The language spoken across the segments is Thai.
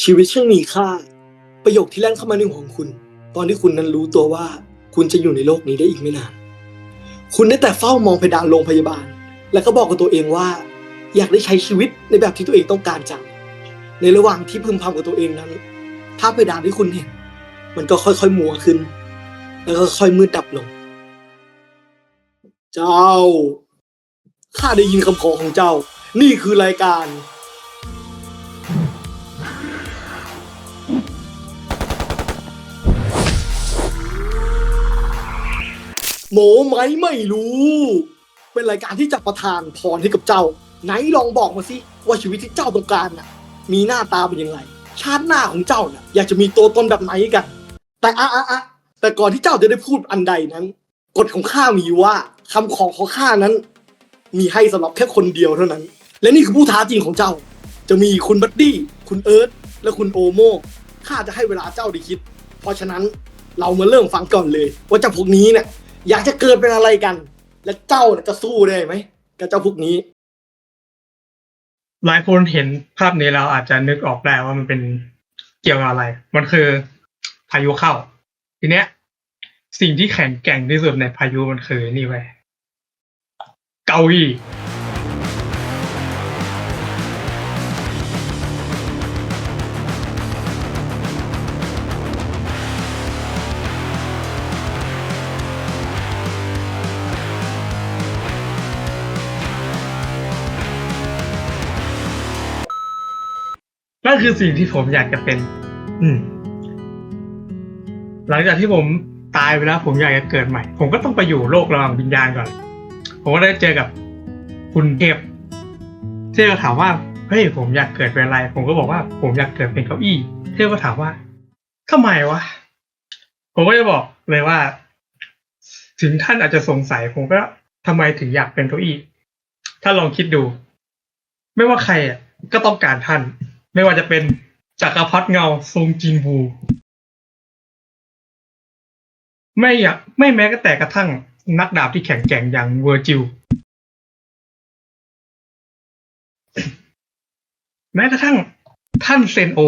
ชีวิตช่างมีค่า ประโยคที่แล่นเข้ามาในหัวของคุณ ตอนที่คุณนั้นรู้ตัวว่า คุณจะอยู่ในโลกนี้ได้อีกไม่นาน คุณได้แต่เฝ้ามองเพดานโรงพยาบาล แล้วก็บอกกับตัวเองว่า อยากได้ใช้ชีวิตในแบบที่ตัวเองต้องการจัง ในระหว่างที่พึมพำกับตัวเองนั้นภาพเพดานที่คุณเห็น มันก็ค่อยๆมัวขึ้น แล้วก็ค่อยมืดดับลง เจ้าข้าได้ยินคำขอของเจ้า นี่คือรายการ โหมไหมไม่รู้ เป็นรายการที่จะประทานพรให้กับเจ้า ไหนลองบอกมาสิว่าชีวิตที่เจ้าต้องการน่ะ มีหน้าตาเป็นยังไง ชาติหน้าของเจ้าน่ะ อยากจะมีตัวตนแบบไหนกัน แต่อะอะอะแต่ก่อนที่เจ้าจะได้พูดอันใดนั้นกฎของข้ามีอยู่ว่าคำขอของข้านั้น มีให้สำหรับแค่คนเดียวเท่านั้น และนี่คือผู้ท้าจริงของเจ้า จะมีคุณบัดดี้คุณเอิร์ธและคุณโอโมข้าจะให้เวลาเจ้าได้คิด เพราะฉะนั้นเรามาเริ่มฟังก่อนเลย ว่าเจ้าพวกนี้เนี่ย อยากจะเกิดเป็นอะไรกัน และเจ้าจะสู้ได้ไหมกับเจ้าพวกนี้ หลายคนเห็นภาพนี้แล้วอาจจะนึกออกได้ว่ามันเป็นเกี่ยวกับอะไร มันคือพายุเข้า ทีเนี้ย สิ่งที่แข็งแกร่งที่สุดในพายุมันคือนี่เว้ยเกาอี้ นั่นคือสิ่งที่ผมอยากจะเป็น อืม หลังจากที่ผมตายไปแล้ว ผมอยากจะเกิดใหม่ ผมก็ต้องไปอยู่โลกระหว่างวิญญาณก่อน ผมก็ได้เจอกับคุณเทพเทพก็ถามว่าเฮ้ยผมอยากเกิดเป็นอะไร ผมก็บอกว่า ผมอยากเกิดเป็นเก้าอี้ เทพก็ถามว่าทำไมวะผมก็จะบอกเลยว่า ถึงท่านอาจจะสงสัย ผมก็ทำไมถึงอยากเป็นเก้าอี้ ถ้าลองคิดดู ไม่ว่าใครอะก็ต้องการท่าน ไม่ว่าจะเป็นจักรพรรดิเงาทรงจินบู ไม่อยากไม่แม้กระแต่กระทั่งนักดาบที่แข็งแกร่งอย่างเวอร์จิลแม้กระทั่งท่านเซนโอ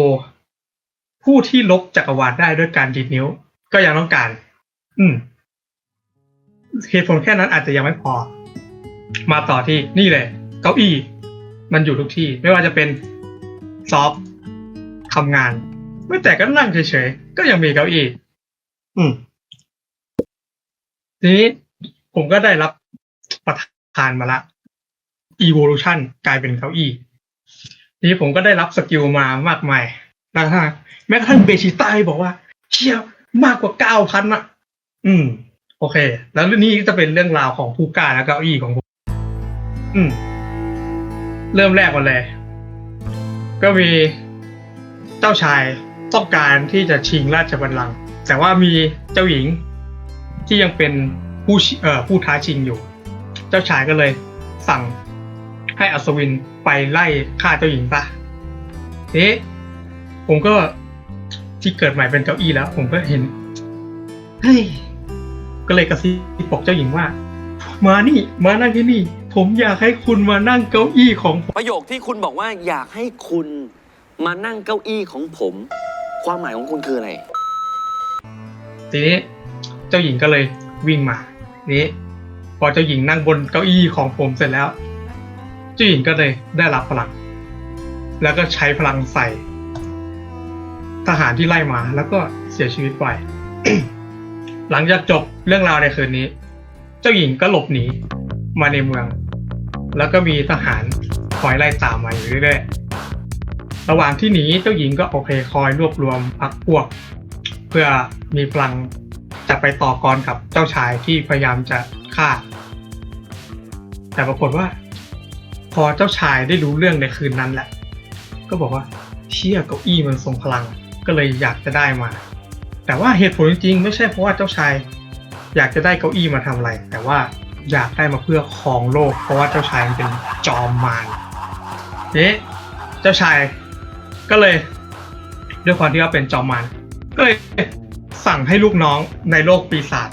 ผู้ที่ลบจักรวาลได้ด้วยการดีดนิ้ว ก็ยังต้องการ อืมเหตุผลแค่นั้นอาจจะยังไม่พอ มาต่อที่นี่เลย เก้าอี้ มันอยู่ทุกที่ ไม่ว่าจะเป็น ซอฟต์ทำงาน ไม่แต่ก็นั่งเฉยๆ ก็ยังมีเก้าอี้อืม ทีนี้ผมก็ได้รับประทานมาละ evolution กลายเป็นเก้าอี้ ทีนี้ผมก็ได้รับสกิลมามากมายแล้วถ้าแม้กระทั่งเบชิต้าบอกว่าเชี่ยมากกว่าเก้าพันอะอืม โอเค แล้วเรื่องนี้ก็จะเป็นเรื่องราวของผู้กล้าและเก้าอี้ของผม อืม เริ่มแรกก่อนเลย ก็มีเจ้าชายต้องการที่จะชิงราชบัลลังก์แต่ว่ามีเจ้าหญิงที่ยังเป็นผู้เอ่อผู้ท้าชิงอยู่ เจ้าชายก็เลยสั่งให้อัศวินไปไล่ฆ่าเจ้าหญิงปะเอ๊ะผมก็ที่เกิดใหม่เป็นเก้าอี้แล้ว ผมก็เห็นเฮ้ยก็เลยกระซิบบอกเจ้าหญิงว่า มานี่ มานั่งที่นี่ ผมอยากให้คุณมานั่งเก้าอี้ของผมประโยคที่คุณบอกว่าอยากให้คุณมานั่งเก้าอี้ของผม ความหมายของคุณคืออะไร ทีนี้เจ้าหญิงก็เลยวิ่งมานี้พอเจ้าหญิงนั่งบนเก้าอี้ของผมเสร็จแล้ว เจ้าหญิงก็เลยได้รับพลัง แล้วก็ใช้พลังใส่ ทหารที่ไล่มาแล้วก็เสียชีวิตไป หลังจากจบเรื่องราวในคืนนี้ เจ้าหญิงก็หลบหนีมาในเมือง แล้วก็มีทหารคอยไล่ตามมาอยู่เรื่อยๆ ระหว่างที่หนีเจ้าหญิงก็โอเคคอยรวบรวมพักพวก เพื่อมีพลังจะไปต่อกรกับเจ้าชายที่พยายามจะฆ่า แต่ปรากฏว่า พอเจ้าชายได้รู้เรื่องในคืนนั้นแหละ ก็บอกว่าเชี่ยเก้าอี้มันทรงพลังก็เลยอยากจะได้มา แต่ว่าเหตุผลจริงๆ ไม่ใช่เพราะว่าเจ้าชาย อยากจะได้เก้าอี้มาทำอะไร แต่ว่า อยากได้มาเพื่อครองโลก เพราะว่าเจ้าชายมันเป็นจอมมารเอ๊ะเจ้าชายก็เลย ด้วยความที่ว่าเป็นจอมมารก็เลยสั่งให้ลูกน้องในโลกปีศาจ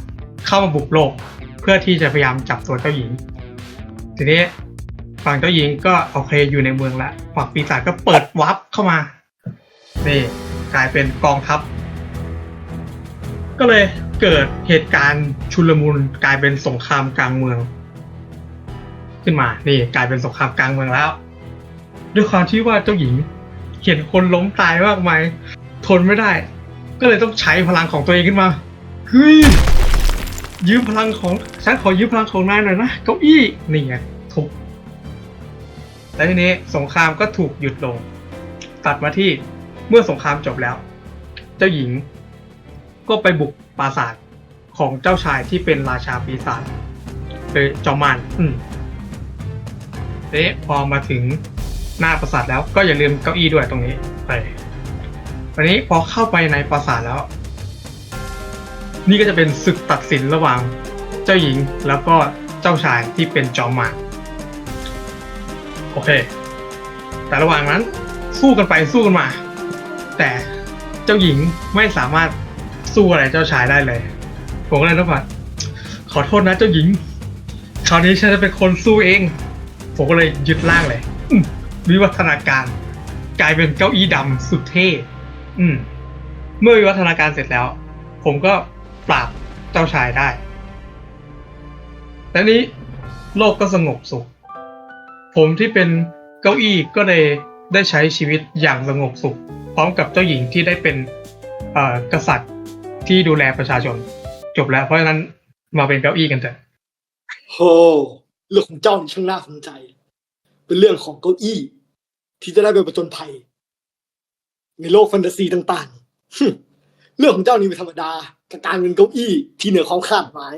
เข้ามาบุกโลก เพื่อที่จะพยายามจับตัวเจ้าหญิง ทีนี้ฝั่งเจ้าหญิงก็โอเคอยู่ในเมืองแล้วฝั่งปีศาจก็เปิดวับเข้ามานี่กลายเป็นกองทัพ ก็เลย เกิดเหตุการณ์ชุลมุนกลายเป็นสงครามกลางเมือง ขึ้นมา นี่กลายเป็นสงครามกลางเมืองแล้ว ด้วยความที่ว่าเจ้าหญิงเห็นคนล้มตายมากมายทนไม่ได้ ก็เลยต้องใช้พลังของตัวเองขึ้นมาเฮ้ยยืมพลังของฉันขอยืมพลังของนายหน่อยนะเก้าอี้นี่ไงถูกแล้วทีนี้สงครามก็ถูกหยุดลง ตัดมาที่เมื่อสงครามจบแล้ว เจ้าหญิงก็ไปบุก ปราสาทของเจ้าชายที่เป็นราชาปีศาจคือจอมมานอืมเอ๊ะพอมาถึงหน้าปราสาทแล้วก็อย่าลืมเก้าอี้ด้วยตรงนี้ไปวันนี้พอเข้าไปในปราสาทแล้ว นี่ก็จะเป็นศึกตัดสินระหว่างเจ้าหญิงแล้วก็เจ้าชายที่เป็นจอมมารโอเค แต่ระหว่างนั้นสู้กันไปสู้กันมา แต่เจ้าหญิงไม่สามารถ สู้อะไรเจ้าชายได้เลย ผมก็เลยต้องแบบขอโทษนะเจ้าหญิงคราวนี้ฉันจะเป็นคนสู้เอง ผมก็เลยยึดล่างเลยวิวัฒนาการกลายเป็นเก้าอี้ดำสุดเท่อืม เมื่อวิวัฒนาการเสร็จแล้ว ผมก็ปราบเจ้าชายได้แล้วนี้โลกก็สงบสุข ผมที่เป็นเก้าอี้ก็เลยได้ใช้ชีวิตอย่างสงบสุข พร้อมกับเจ้าหญิงที่ได้เป็นกษัตริย์ ที่ดูแลประชาชน จบแล้วเพราะฉะนั้นมาเป็นเก้าอี้กันเถอะโหเรื่องของเจ้านี่ช่างน่าสนใจ เป็นเรื่องของเก้าอี้ ที่จะได้ไปประจนภัย ในโลกแฟนตาซีต่างๆฮึเรื่องของเจ้านี่ไม่ธรรมดากับการเป็นเก้าอี้ที่เหนือความคาดหมาย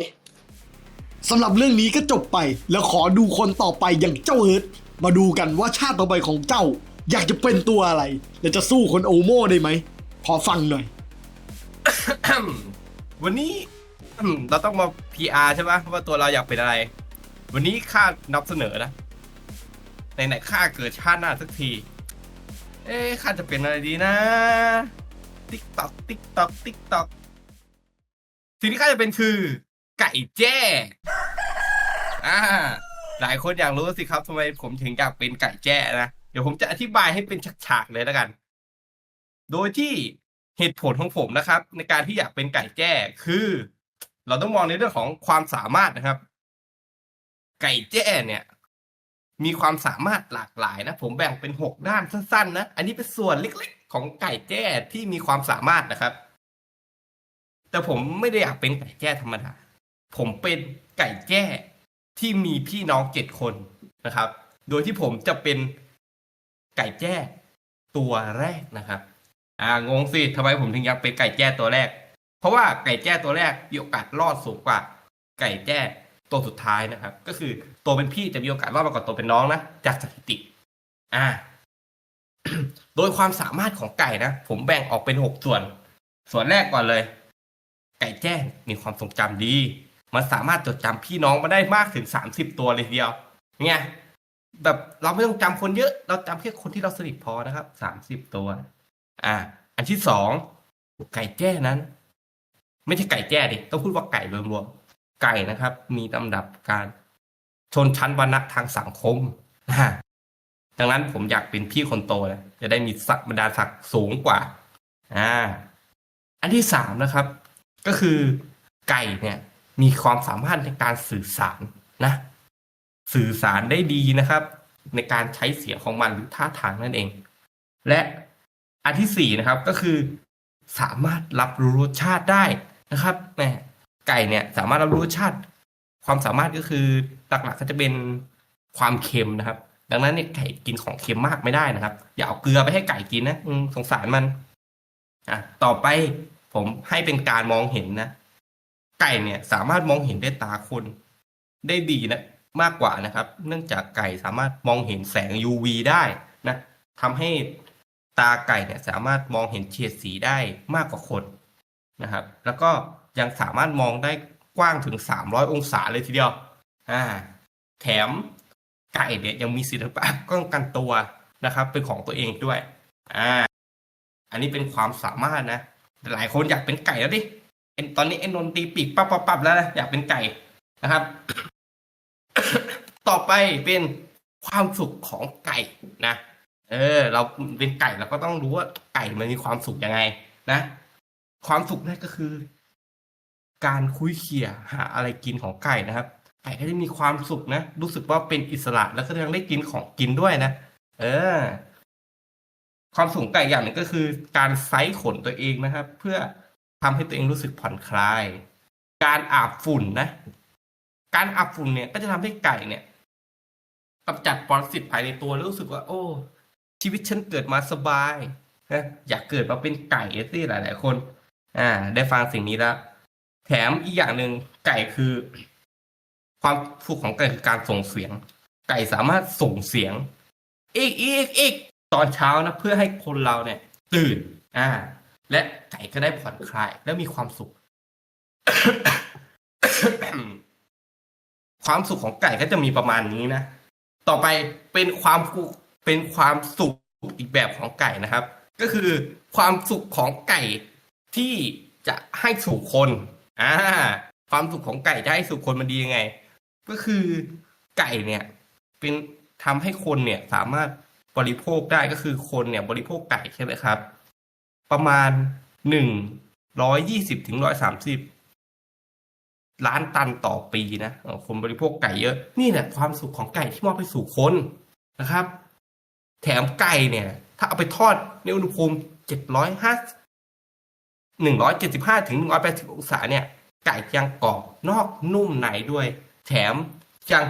สำหรับเรื่องนี้ก็จบไปแล้วขอดูคนต่อไปอย่างเจ้าเอิร์ธมาดูกันว่าชาติต่อไปของเจ้า อยากจะเป็นตัวอะไร และจะสู้คนโอโม่ได้ไหมขอฟังหน่อย วันนี้เราต้องมา PR ใช่ไหมว่าตัวเราอยากเป็นอะไร วันนี้ข้านำเสนอนะไหนๆข้าเกิดชาติหน้าสักที เอ๊ข้าจะเป็นอะไรดีนะ ติ๊กตอกติ๊กตอกติ๊กตอกสิ่งที่ข้าจะเป็นคือ ไก่แจ้อ่าหลายคนอยากรู้สิครับทำไมผมถึงอยากเป็นไก่แจ้นะ เดี๋ยวผมจะอธิบายให้เป็นฉากๆเลยแล้วกัน โดยที่ เหตุผลของผมนะครับ ในการที่อยากเป็นไก่แจ้คือ เราต้องมองในเรื่องของความสามารถนะครับ ไก่แจ้เนี่ย มีความสามารถหลากหลายนะ ผมแบ่งเป็นหกด้านสั้นๆนะอันนี้เป็นส่วนเล็กๆ ของไก่แจ้ที่มีความสามารถนะครับ แต่ผมไม่ได้อยากเป็นไก่แจ้ธรรมดาผมเป็นไก่แจ้ที่มีพี่น้องเจ็ดคนนะครับ โดยที่ผมจะเป็นไก่แจ้ตัวแรกนะครับ อ่างงสิทำไมผมถึงอยากเป็นไก่แจ้ตัวแรก เพราะว่าไก่แจ้ตัวแรกมีโอกาสรอดสูงกว่า ไก่แจ้ตัวสุดท้ายนะครับ ก็คือตัวเป็นพี่จะมีโอกาสรอดมากกว่าตัวเป็นน้องนะจากสถิติ อ่า โดยความสามารถของไก่นะผมแบ่งออกเป็นหกส่วน ส่วนแรกก่อนเลย ไก่แจ้มีความทรงจำดี มันสามารถจดจำพี่น้องมาได้มากถึงสามสิบตัวเลยทีเดียวเนี่ยแบบเราไม่ต้องจำคนเยอะ เราจำแค่คนที่เราสนิทพอนะครับสามสิบตัว อ่า อันที่สองไก่แจ้นั้น ไม่ใช่ไก่แจ้ดิต้องพูดว่าไก่รวมๆไก่นะครับ มีลำดับการชนชั้นวรรณะทางสังคมนะดังนั้นผมอยากเป็นพี่คนโตนะจะได้มีศักดิ์บรรดาศักดิ์สูงกว่า อ่า อันที่สามนะครับ ก็คือไก่เนี่ย มีความสามารถในการสื่อสารนะ สื่อสารได้ดีนะครับ ในการใช้เสียงของมันหรือท่าทางนั่นเอง และ อันที่สี่นะครับก็คือ สามารถรับรู้รสชาติได้นะครับแหมไก่เนี่ย สามารถรับรู้รสชาติ ความสามารถก็คือหลักๆก็จะเป็นความเค็มนะครับ ดังนั้นเนี่ยไก่กินของเค็มมากไม่ได้นะครับ อย่าเอาเกลือไปให้ไก่กินนะสงสารมันอะต่อไปผมให้เป็นการมองเห็นนะไก่เนี่ย สามารถมองเห็นได้ตาคนได้ดีนะมากกว่านะครับ เนื่องจากไก่สามารถมองเห็นแสง UV ได้นะทำให้ ตาไก่เนี่ยสามารถมองเห็นเฉดสีได้มากกว่าคนนะครับ แล้วก็ยังสามารถมองได้กว้างถึง 300 องศาเลยทีเดียว อ่า แถมไก่เนี่ยยังมีศิลปะป้องกันตัวนะครับ เป็นของตัวเองด้วย อ่า อันนี้เป็นความสามารถนะ หลายคนอยากเป็นไก่แล้วดิเอ็นตอนนี้เอ็นนนตีปีกปั๊บปั๊บปั๊บแล้วนะอยากเป็นไก่นะครับ ต่อไปเป็นความสุขของไก่นะ เออ เราเป็นไก่เราก็ต้องรู้ว่าไก่มันมีความสุขยังไง นะ ความสุขนั่นก็คือ การคุยเขี่ยหาอะไรกินของไก่นะครับไก่ก็จะมีความสุขนะรู้สึกว่าเป็นอิสระแล้วก็ยังได้กินของกินด้วยนะเออ ความสุขของไก่อย่างหนึ่งก็คือ การไซส์ขนตัวเองนะครับ เพื่อทำให้ตัวเองรู้สึกผ่อนคลาย การอาบฝุ่นนะ การอาบฝุ่นเนี่ย ก็จะทำให้ไก่เนี่ยกำจัดปรสิตภายในตัวแล้วรู้สึกว่า โอ้ ชีวิตฉันเกิดมาสบายนะอยากเกิดมาเป็นไก่สิหลายๆคน อ่า ได้ฟังสิ่งนี้แล้ว แถมอีกอย่างหนึ่งไก่คือ ความสุขของไก่คือการส่งเสียง ไก่สามารถส่งเสียงอีกอีกอีกตอนเช้านะเพื่อให้คนเราเนี่ย ตื่น อ่า และไก่ก็ได้ผ่อนคลาย และมีความสุข ความสุขของไก่ก็จะมีประมาณนี้นะต่อไปเป็นความกุ เป็นความสุขอีกแบบของไก่นะครับ ก็คือความสุขของไก่ที่จะให้สู่คนอ่าความสุขของไก่จะให้สู่คนมันดียังไง ก็คือไก่เนี่ย เป็นทำให้คนเนี่ยสามารถบริโภคได้ก็คือคนเนี่ย บริโภคไก่ใช่ไหมครับ ประมาณหนึ่งร้อยยี่สิบถึงร้อยสามสิบล้านตันต่อปีนะคนบริโภคไก่เยอะ นี่แหละความสุขของไก่ที่มอบไปสู่คนนะครับ แถมไก่เนี่ย ถ้าเอาไปทอดในอุณหภูมิเจ็ดร้อยห้าหนึ่งร้อยเจ็ดสิบห้าถึงหนึ่งร้อยแปดสิบองศาเนี่ย ไก่ยังกรอบนอกนุ่มในด้วย แถมยัง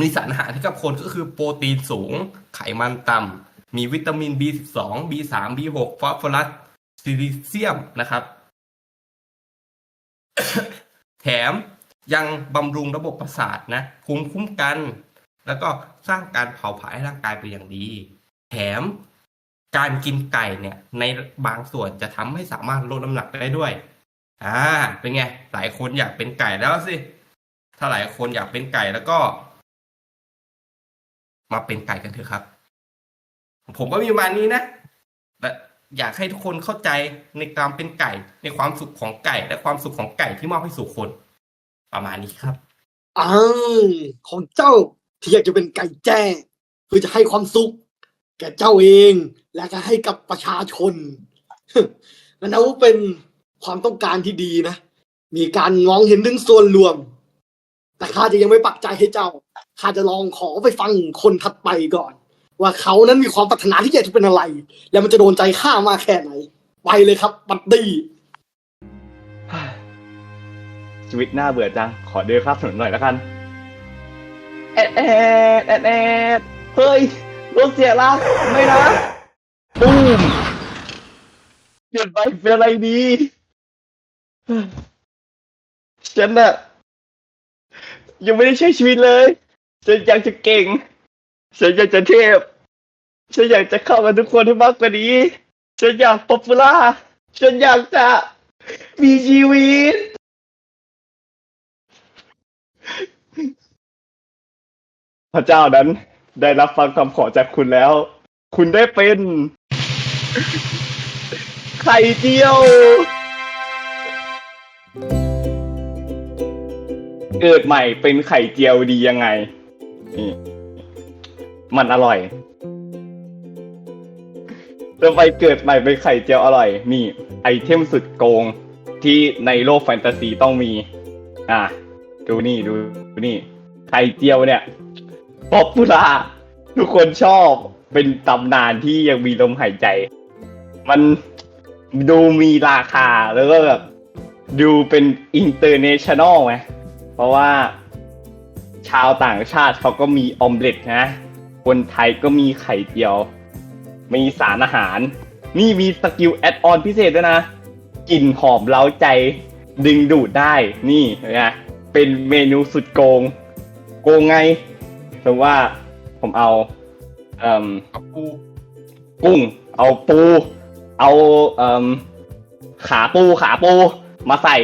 มีสารอาหารให้กับคนก็คือโปรตีนสูง ไขมันต่ำ มีวิตามิน B12 B3 B6 ฟอสฟอรัสซิลิเซียมนะครับ แถมยังบำรุงระบบประสาทนะภูมิคุ้มกัน แล้วก็สร้างการเผาผลาญให้ร่างกายเป็นอย่างดี แถมการกินไก่เนี่ย ในบางส่วนจะทำให้สามารถลดน้ำหนักได้ด้วย อ่า เป็นไง หลายคนอยากเป็นไก่แล้วสิ ถ้าหลายคนอยากเป็นไก่แล้วก็ มาเป็นไก่กันเถอะครับ ผมก็มีประมาณนี้นะและอยากให้ทุกคนเข้าใจในการเป็นไก่ ในความสุขของไก่ และความสุขของไก่ที่มอบให้สู่คน ประมาณนี้ครับอ้าของเจ้า ที่อยากจะเป็นไก่แจ้เพื่อจะให้ความสุข แก่เจ้าเอง และก็ให้กับประชาชนนั่นนับว่าเป็นความต้องการที่ดีนะ มีการมองเห็นถึงส่วนรวม แต่ข้าจะยังไม่ปักใจให้เจ้าข้าจะลองขอไปฟังคนถัดไปก่อน ว่าเขานั้นมีความปรารถนาที่อยากจะเป็นอะไร แล้วมันจะโดนใจข้ามากแค่ไหน ไปเลยครับ บัดดี้ชีวิตน่าเบื่อจัง ขอเดินข้ามถนนหน่อยแล้วกัน แอดแอดแอดแอดเฮ้ยรถเสียละไม่นะตูมเปลี่ยนไปเป็นอะไรดี ฉันน่ะ ยังไม่ได้ใช้ชีวิตเลย ฉันอยากจะเก่ง ฉันอยากจะเทพ ฉันอยากจะเข้ากับทุกคนให้มากกว่านี้ ฉันอยากป๊อปปูล่า ฉันอยากจะมีชีวิต พระเจ้านั้นได้รับฟังคำขอจากคุณแล้ว คุณได้เป็นไข่เจียว เกิดใหม่เป็นไข่เจียวดียังไงนี่มันอร่อยทำไมเกิดใหม่เป็นไข่เจียวอร่อย นี่ไอเทมสุดโกงที่ในโลกแฟนตาซีต้องมี อะ ดูนี่ดูนี่ ไข่เจียวเนี่ย ป๊อปปูล่าทุกคนชอบเป็นตำนานที่ยังมีลมหายใจ มันดูมีราคาแล้วก็แบบดูเป็นอินเตอร์เนชั่นแนลไหมเพราะว่าชาวต่างชาติเขาก็มีออมเล็ตนะ คนไทยก็มีไข่เจียว มีสารอาหาร นี่มีสกิลแอดออนพิเศษด้วยนะ กลิ่นหอมเล้าใจดึงดูดได้ นี่นไหมเป็นเมนูสุดโกง โกงไง แต่ว่าผมเอาเอ่มกับปูกุ้ง เอาปู เอาเอ่มขาปูขาปูมาใส่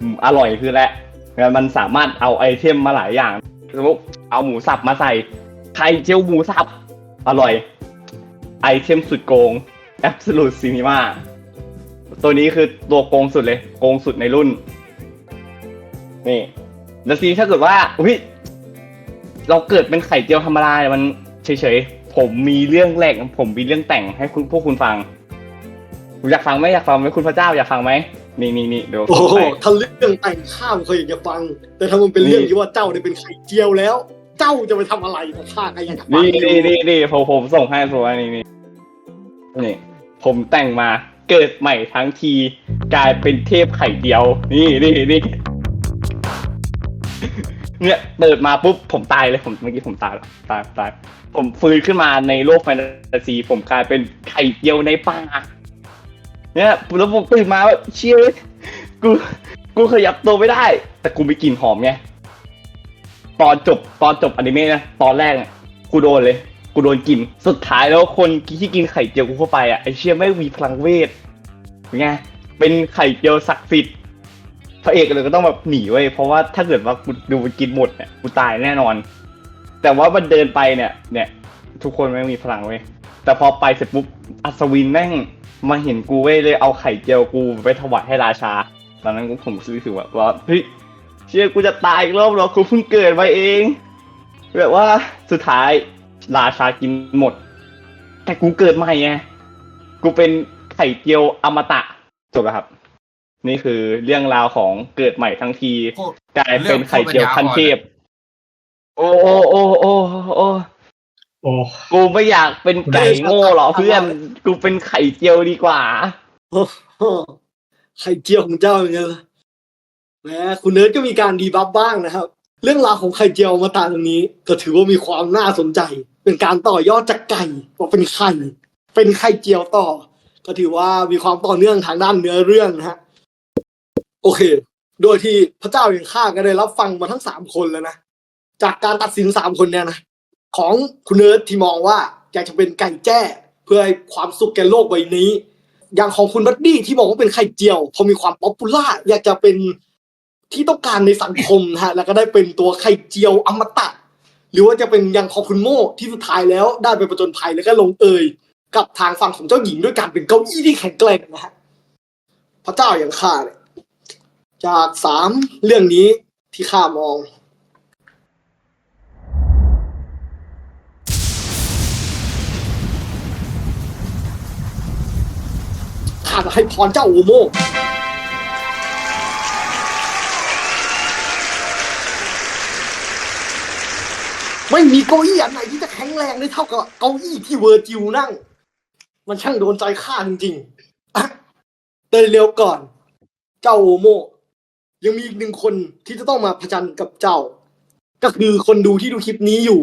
อืมอร่อยคือแหละแล้วมันสามารถเอาไอเทมมาหลายอย่างสมมติเอาหมูสับมาใส่ไข่เจียวหมูสับอร่อย ไอเทมสุดโกง Absolute Cinema ตัวนี้คือตัวโกงสุดเลย โกงสุดในรุ่น นี่แล้วทีนี้ถ้าเกิดว่าอุ้ย เราเกิดเป็นไข่เจียวธรรมดาเนี่ยมันเฉยผมมีเรื่องแรกผมมีเรื่องแต่งให้คุณพวกคุณฟังอยากฟังไหมอยากฟังไหมคุณพระเจ้าอยากฟังไหมนี่นี่นี่เดี๋ยวโอ้ผมโหไปถ้าเรื่องแต่งข้ามเคยอยากจะฟัง แต่ถ้ามันเป็นเรื่องที่ว่าเจ้าเนี่ยเป็นไข่เจียวแล้ว เจ้าจะไปทำอะไรนะข้าก็อยากจะฟังนี่นี่นี่นี่ผมผมส่งให้ผมว่านี่นี่นี่ ผมแต่งมาเกิดใหม่ทั้งทีกลายเป็นเทพไข่เดียว นี่นี่นี่ เนี่ยเปิดมาปุ๊บผมตายเลยผมเมื่อกี้ผมตายแล้วตายตายผมฟื้นขึ้นมาในโลกแฟนตาซี ผมกลายเป็นไข่เดียวในป่าเนี่ยแล้วผมตื่นมาแบบเชี่ยกูกูขยับตัวไม่ได้ แต่กูมีกลิ่นหอมไงตอนจบตอนจบอนิเมะนะตอนแรกเนี่ยกูโดนเลย กูโดนกิน สุดท้ายแล้วคนที่กินไข่เจียวกูเข้าไปอะไอเชี่ยไม่มีพลังเวทไงเป็นไข่เจียวศักดิ์สิทธิ์ พระเอกเลยก็ต้องแบบหนีไว้เพราะว่าถ้าเกิดว่ากูดูมันกินหมดเนี่ยกูตายแน่นอน แต่ว่ามันเดินไปเนี่ย เนี่ย ทุกคนไม่มีพลังเว้ยแต่พอไปเสร็จปุ๊บอัศวินแม่งมาเห็นกูเว้ยเลยเอาไข่เจียวกูไปถวายให้ราชา ตอนนั้นผมรู้สึกว่าว่าเฮ้ยเชื่อกูจะตายอีกรอบหรอกูเพิ่งเกิดมาเองแบบว่าสุดท้ายราชากินหมด แต่กูเกิดใหม่ไงกูเป็นไข่เจียวอมตะจบแล้วครับ นี่คือเรื่องราวของเกิดใหม่ทั้งทีโอ้กลายเป็นไข่เจียวขั้นเทพโอ้โอ้โอ้โอ้โอ้โอ้กูไม่อยากเป็นไก่โง่หรอเพื่อน กูเป็นไข่เจียวดีกว่าโอ้โหไข่เจียวของเจ้าเป็นไงล่ะแหมคุณเนิร์ดก็มีการดีบัฟบ้างนะครับ เรื่องราวของไข่เจียวมาตราตรงนี้ ก็ถือว่ามีความน่าสนใจ เป็นการต่อยอดจากไก่ว่าเป็นไข่เป็นไข่เจียวต่อ ก็ถือว่ามีความต่อเนื่องทางด้านเนื้อเรื่องนะฮะ โอเค โดยที่พระเจ้าอย่างข้าก็ได้รับฟังมาทั้งสามคนแล้วนะ จากการตัดสินสามคนเนี่ยนะ ของคุณเนิร์ดที่มองว่าอยากจะเป็นไก่แจ้เพื่อให้ความสุขแก่โลกใบนี้ อย่างของคุณบัดดี้ที่บอกว่าเป็นไข่เจียวพอมีความป๊อปปูล่าอยากจะเป็นที่ต้องการในสังคมนะฮะแล้วก็ได้เป็นตัวไข่เจียวอมตะ หรือว่าจะเป็นอย่างของคุณโม่ที่สุดท้ายแล้วได้ไปประจนภัยแล้วก็ลงเอยกับทางฝั่งของเจ้าหญิงด้วยการเป็นเก้าอี้ที่แข็งแกร่งนะฮะพระเจ้าอย่างข้าเนี่ย จากสามเรื่องนี้ที่ข้ามอง ข้าจะให้พรเจ้าโอโมไม่มีเก้าอี้อันไหนที่จะแข็งแรงได้เท่ากับเก้าอี้ที่เวอร์จิวนั่ง มันช่างโดนใจข้าจริงๆอะเดินเร็วก่อน เจ้าโอโม ยังมีอีกหนึ่งคนที่จะต้องมาผจันกับเจ้า ก็คือคนดูที่ดูคลิปนี้อยู่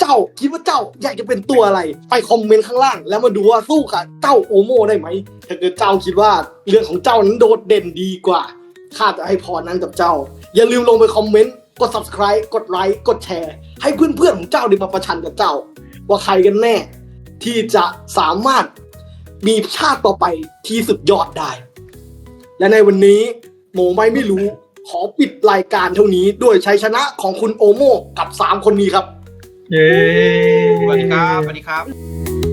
เจ้าคิดว่าเจ้าอยากจะเป็นตัวอะไร ไปคอมเมนต์ข้างล่าง แล้วมาดูว่าสู้กับเจ้าโอโมได้ไหมถ้าเกิดเจ้าคิดว่าเรื่องของเจ้านั้นโดดเด่นดีกว่าข้าจะให้พรนั้นกับเจ้า อย่าลืมลงไปคอมเมนต์กด subscribe กดไลค์กดแชร์ ให้เพื่อนๆของเจ้าได้มาประชันกับเจ้า ว่าใครกันแน่ ที่จะสามารถมีชาติต่อไปที่สุดยอดได้ และในวันนี้ โมไม่ไม่รู้ ขอปิดรายการเท่านี้ด้วยชัยชนะของคุณโอโมกับ 3 คนนี้ครับ เย้สวัสดีครับสวัสดีครับ